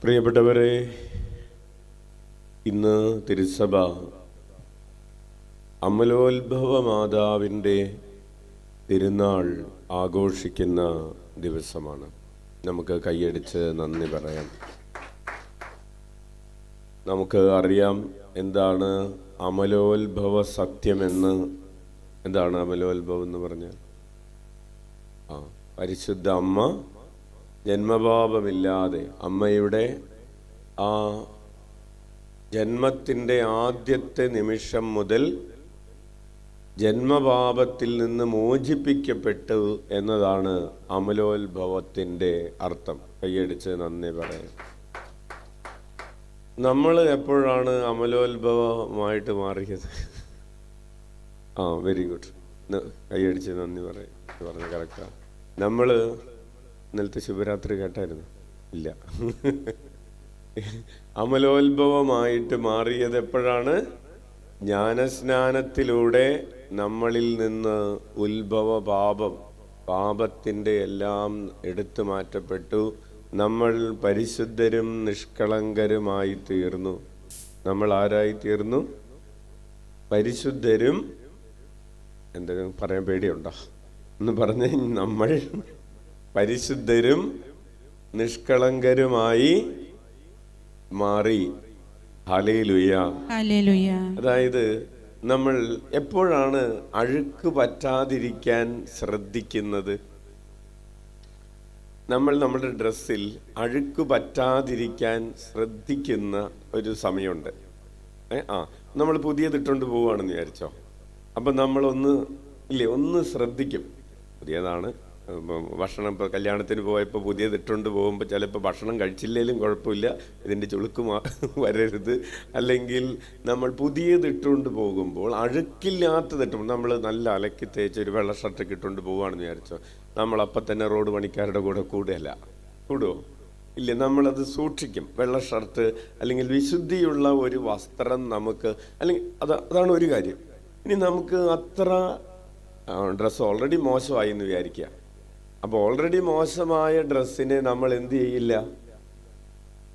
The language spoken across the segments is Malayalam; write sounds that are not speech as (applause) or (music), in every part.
പ്രിയപ്പെട്ടവരെ ഇന്ന് തിരുസഭ അമലോത്ഭവ മാതാവിന്റെ തിരുനാൾ ആഘോഷിക്കുന്ന ദിവസമാണ്. നമുക്ക് കൈയടിച്ച് നന്ദി പറയാം. നമുക്ക് അറിയാം എന്താണ് അമലോത്ഭവ സത്യമെന്ന് എന്താണ് അമലോത്ഭവം എന്ന് പറഞ്ഞാൽ? ആ പരിശുദ്ധ അമ്മ ജന്മപാപമില്ലാതെ അമ്മയുടെ ആ ജന്മത്തിന്റെ ആദ്യത്തെ നിമിഷം മുതൽ ജന്മപാപത്തിൽ നിന്ന് മോചിപ്പിക്കപ്പെട്ടു എന്നതാണ് അമലോത്ഭവത്തിന്റെ അർത്ഥം. കൈയടിച്ച് നന്ദി പറയാം. നമ്മൾ എപ്പോഴാണ് അമലോത്ഭവമായിട്ട് മാറിയത്? ആ വെരി ഗുഡ് കൈയടിച്ച് നന്ദി പറയും. പറഞ്ഞ കറക്റ്റാണ് നമ്മൾ ഇന്നലത്തെ ശിവരാത്രി കേട്ടായിരുന്നു. ഇല്ല. അമലോത്ഭവമായിട്ട് മാറിയത് എപ്പോഴാണ്? ജ്ഞാനസ്നാനത്തിലൂടെ നമ്മളിൽ നിന്ന് ഉത്ഭവ പാപം പാപത്തിന്റെ എല്ലാം എടുത്തു മാറ്റപ്പെട്ടു. നമ്മൾ പരിശുദ്ധരും നിഷ്കളങ്കരുമായി തീർന്നു. നമ്മൾ ആരായി തീർന്നു? പരിശുദ്ധരും എന്തെങ്കിലും പറയാൻ പേടിയുണ്ടോ? എന്ന് പറഞ്ഞ് നമ്മൾ പരിശുദ്ധരും നിഷ്കളങ്കരുമായി മാറി. അതായത് നമ്മൾ എപ്പോഴാണ് അഴുക്ക് പറ്റാതിരിക്കാൻ ശ്രദ്ധിക്കുന്നത്? നമ്മൾ നമ്മുടെ ഡ്രസ്സിൽ അഴുക്ക് പറ്റാതിരിക്കാൻ ശ്രദ്ധിക്കുന്ന ഒരു സമയമുണ്ട്. ഏ ആ നമ്മൾ പുതിയതിട്ടുകൊണ്ട് പോവുകയാണെന്ന് വിചാരിച്ചോ? അപ്പം നമ്മളൊന്ന് ഇല്ലേ ഒന്ന് ശ്രദ്ധിക്കും. പുതിയതാണ്. ഭക്ഷണം ഇപ്പോൾ കല്യാണത്തിന് പോയപ്പോൾ പുതിയ പുതിയതിട്ടുകൊണ്ട് പോകുമ്പോൾ ചിലപ്പോൾ ഭക്ഷണം കഴിച്ചില്ലെങ്കിലും കുഴപ്പമില്ല. ഇതിന്റെ ചുളുക്ക് (laughs) വരരുത്. അല്ലെങ്കിൽ നമ്മൾ പുതിയ പുതിയതിട്ടുകൊണ്ട് പോകുമ്പോൾ അഴുക്കില്ലാത്തതിട്ടും നമ്മൾ നല്ല അലക്കി തേച്ച് ഒരു വെള്ള ഷർട്ടൊക്കെ ഇട്ടുകൊണ്ട് പോവുകയാണെന്ന് വിചാരിച്ചോ. നമ്മളപ്പം തന്നെ റോഡ് പണിക്കാരുടെ കൂടെ കൂടുകയല്ല കൂടുമോ ഇല്ല നമ്മളത് സൂക്ഷിക്കും. വെള്ള ഷർട്ട് അല്ലെങ്കിൽ വിശുദ്ധിയുള്ള ഒരു വസ്ത്രം നമുക്ക് അല്ലെങ്കിൽ അത് അതാണ് ഒരു കാര്യം. ഇനി നമുക്ക് അത്ര ഡ്രസ്സ് ഓൾറെഡി മോശമായി എന്ന് വിചാരിക്കുക അപ്പോൾ ഓൾറെഡി മോശമായ ഡ്രസ്സിനെ നമ്മൾ എന്ത് ചെയ്യില്ല?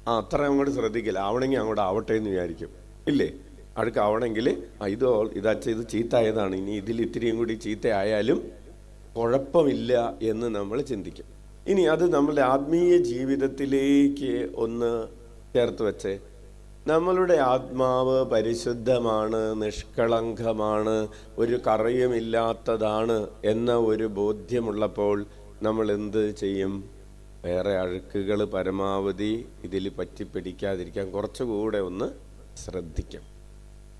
ആ അത്ര അങ്ങോട്ട് ശ്രദ്ധിക്കില്ല. ആവണമെങ്കിൽ അങ്ങോട്ട് ആവട്ടെ എന്ന് വിചാരിക്കും. ഇല്ലേ? അടുക്ക് ആവണമെങ്കിൽ ആ ഇത് ഇതാച്ച ഇത് ചീത്തായതാണ് ഇനി ഇതിൽ ഇത്തിരിയും കൂടി ചീത്തയായാലും കുഴപ്പമില്ല എന്ന് നമ്മൾ ചിന്തിക്കും. ഇനി അത് നമ്മളുടെ ആത്മീയ ജീവിതത്തിലേക്ക് ഒന്ന് ചേർത്ത് വെച്ചേ. നമ്മളുടെ ആത്മാവ് പരിശുദ്ധമാണ് നിഷ്കളങ്കമാണ് ഒരു കറയുമില്ലാത്തതാണ് എന്ന ഒരു ബോധ്യമുള്ളപ്പോൾ നമ്മൾ എന്ത് ചെയ്യും? വേറെ അഴുക്കുകൾ പരമാവധി ഇതിൽ പറ്റിപ്പിടിക്കാതിരിക്കാൻ കുറച്ചുകൂടെ ഒന്ന് ശ്രദ്ധിക്കും.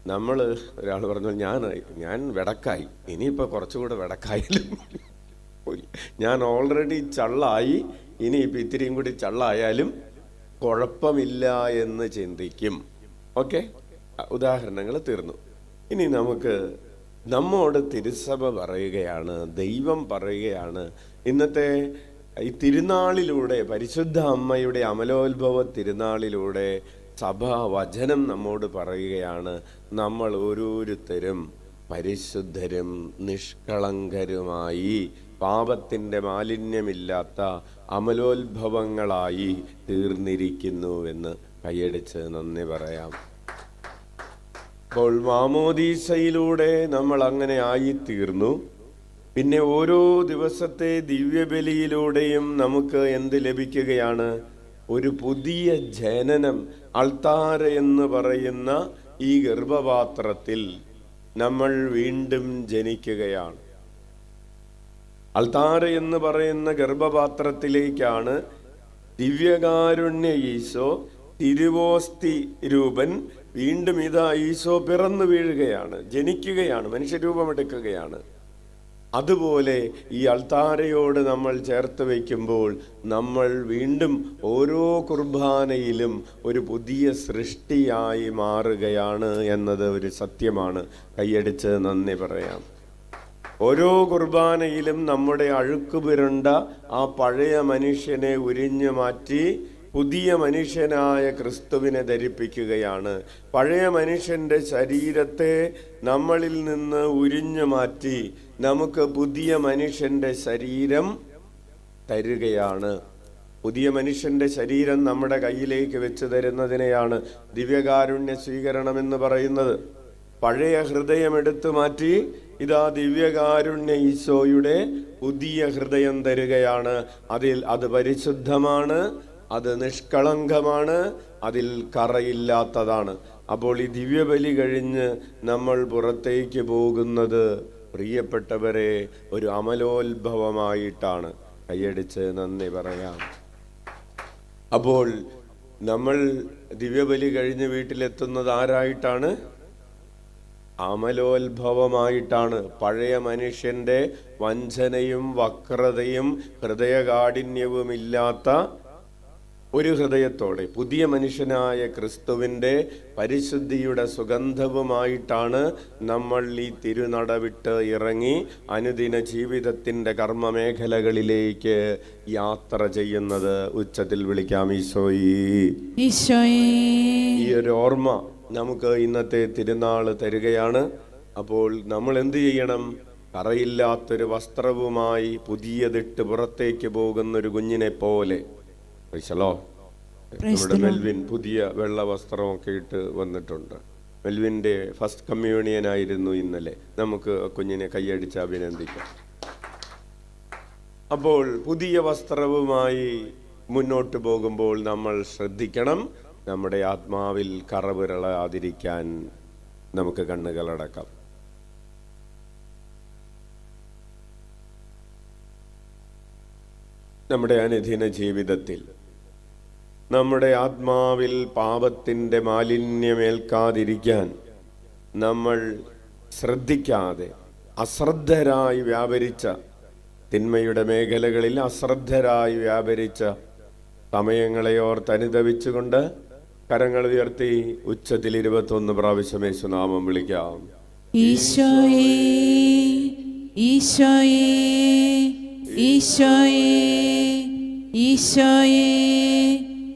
നമ്മൾ ഒരാൾ പറഞ്ഞു ഞാൻ ഞാൻ വിടക്കായി. ഇനിയിപ്പോൾ കുറച്ചുകൂടെ വിടക്കായാലും. ഞാൻ ഓൾറെഡി ചള്ളായി. ഇനിയിപ്പോൾ ഇത്തിരിയും കൂടി ചള്ളായാലും കുഴപ്പമില്ല എന്ന് ചിന്തിക്കും. ഓക്കെ? ഉദാഹരണങ്ങൾ തീർന്നു. ഇനി നമുക്ക് നമ്മോട് തിരുസഭ പറയുകയാണ് ദൈവം പറയുകയാണ്. ഇന്നത്തെ ഈ തിരുനാളിലൂടെ പരിശുദ്ധ അമ്മയുടെ അമലോത്ഭവ തിരുനാളിലൂടെ സഭ വചനം നമ്മോട് പറയുകയാണ്. നമ്മൾ ഓരോരുത്തരും പരിശുദ്ധരും നിഷ്കളങ്കരുമായി പാപത്തിന്റെ മാലിന്യമില്ലാത്ത അമലോത്ഭവങ്ങളായി തീർന്നിരിക്കുന്നുവെന്ന് കൈയടിച്ച് നന്ദി പറയാം. അപ്പോൾ മാമോദീസയിലൂടെ നമ്മൾ അങ്ങനെ ആയിത്തീർന്നു. പിന്നെ ഓരോ ദിവസത്തെ ദിവ്യബലിയിലൂടെയും നമുക്ക് എന്ത് ലഭിക്കുകയാണ്? ഒരു പുതിയ ജനനം അൾത്താര എന്ന് പറയുന്ന ഈ ഗർഭപാത്രത്തിൽ നമ്മൾ വീണ്ടും ജനിക്കുകയാണ്. അൾത്താര എന്ന് പറയുന്ന ഗർഭപാത്രത്തിലേക്കാണ് ദിവ്യകാരുണ്യ ഈശോ തിരുവോസ്തി രൂപൻ വീണ്ടും ഇതാ ഈശോ പിറന്നു വീഴുകയാണ് ജനിക്കുകയാണ് മനുഷ്യരൂപമെടുക്കുകയാണ്. അതുപോലെ ഈ അൾത്താരയോട് നമ്മൾ ചേർത്ത് വയ്ക്കുമ്പോൾ നമ്മൾ വീണ്ടും ഓരോ കുർബാനയിലും ഒരു പുതിയ സൃഷ്ടിയായി മാറുകയാണ് എന്നത് ഒരു സത്യമാണ്. കൈയടിച്ച് നന്ദി പറയാം. ഓരോ കുർബാനയിലും നമ്മുടെ അഴുക്കുപുരണ്ട ആ പഴയ മനുഷ്യനെ ഉരിഞ്ഞു മാറ്റി പുതിയ മനുഷ്യനായ ക്രിസ്തുവിനെ ധരിപ്പിക്കുകയാണ്. പഴയ മനുഷ്യന്റെ ശരീരത്തെ നമ്മളിൽ നിന്ന് ഉരിഞ്ഞു മാറ്റി നമുക്ക് പുതിയ മനുഷ്യന്റെ ശരീരം തരുകയാണ്. പുതിയ മനുഷ്യന്റെ ശരീരം നമ്മുടെ കയ്യിലേക്ക് വെച്ച് തരുന്നതിനെയാണ് ദിവ്യകാരുണ്യ സ്വീകരണം എന്ന് പറയുന്നത്. പഴയ ഹൃദയം എടുത്തു മാറ്റി ഇതാ ദിവ്യകാരുണ്യ ഈശോയുടെ പുതിയ ഹൃദയം തരികയാണ്. അതിൽ അത് പരിശുദ്ധമാണ്. അത് നിഷ്കളങ്കമാണ് അതിൽ കറയില്ലാത്തതാണ്. അപ്പോൾ ഈ ദിവ്യബലി കഴിഞ്ഞ് നമ്മൾ പുറത്തേക്ക് പോകുന്നത് പ്രിയപ്പെട്ടവരെ ഒരു അമലോത്ഭവമായിട്ടാണ്. കൈയടിച്ച് നന്ദി പറയാം. അപ്പോൾ നമ്മൾ ദിവ്യബലി കഴിഞ്ഞ് വീട്ടിലെത്തുന്നത് ആരായിട്ടാണ്? അമലോത്ഭവമായിട്ടാണ്. പഴയ മനുഷ്യന്റെ വഞ്ചനയും വക്രതയും ഹൃദയകാഠിന്യവും ഇല്ലാത്ത ഒരു ഹൃദയത്തോടെ പുതിയ മനുഷ്യനായ ക്രിസ്തുവിന്റെ പരിശുദ്ധിയുടെ സുഗന്ധവുമായിട്ടാണ് നമ്മൾ ഈ തിരുനടവിട്ട് ഇറങ്ങി അനുദിന ജീവിതത്തിന്റെ കർമ്മമേഖലകളിലേക്ക് യാത്ര ചെയ്യുന്നത് ഉച്ചത്തിൽ വിളിക്കാം ഈശോയി. ഈ ഒരു ഓർമ്മ നമുക്ക് ഇന്നത്തെ തിരുനാൾ തരികയാണ്. അപ്പോൾ നമ്മൾ എന്ത് ചെയ്യണം? കറയില്ലാത്തൊരു വസ്ത്രവുമായി പുതിയതിട്ട് പുറത്തേക്ക് പോകുന്ന ഒരു കുഞ്ഞിനെ പോലെ പ്രൈസലോ നമ്മുടെ മെൽവിൻ പുതിയ വെള്ള വസ്ത്രമൊക്കെ ഇട്ട് വന്നിട്ടുണ്ട്. മെൽവിന്റെ ഫസ്റ്റ് കമ്മ്യൂണിയൻ ആയിരുന്നു ഇന്നലെ. നമുക്ക് കുഞ്ഞിനെ കൈയടിച്ച് അഭിനന്ദിക്കാം. അപ്പോൾ പുതിയ വസ്ത്രവുമായി മുന്നോട്ട് പോകുമ്പോൾ നമ്മൾ ശ്രദ്ധിക്കണം. നമ്മുടെ ആത്മാവിൽ കറവിരളാതിരിക്കാൻ നമുക്ക് കണ്ണുകളടക്കാം. നമ്മുടെ അനുദിന ജീവിതത്തിൽ നമ്മുടെ ആത്മാവിൽ പാപത്തിന്റെ മാലിന്യമേൽക്കാതിരിക്കാൻ നമ്മൾ ശ്രദ്ധിക്കാതെ അശ്രദ്ധരായി വ്യാപരിച്ച തിന്മയുടെ മേഖലകളിൽ അശ്രദ്ധരായി വ്യാപരിച്ച സമയങ്ങളെ ഓർത്ത് അനുദവിച്ചുകൊണ്ട് കരങ്ങൾ ഉയർത്തി ഉച്ചത്തിൽ ഇരുപത്തൊന്ന് പ്രാവശ്യം യേശുനാമം വിളിക്കാം. ഈശോയേ ഈശോയേ ഈശോയേ.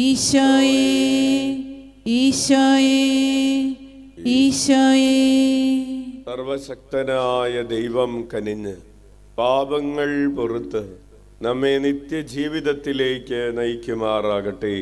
ഈശോയേ ഈശോയേ ഈശോയേ. സർവശക്തനായ ദൈവം കനിഞ്ഞ് പാപങ്ങൾ പുറത്ത് നമ്മെ നിത്യജീവിതത്തിലേക്ക് നയിക്കുമാറാകട്ടെ.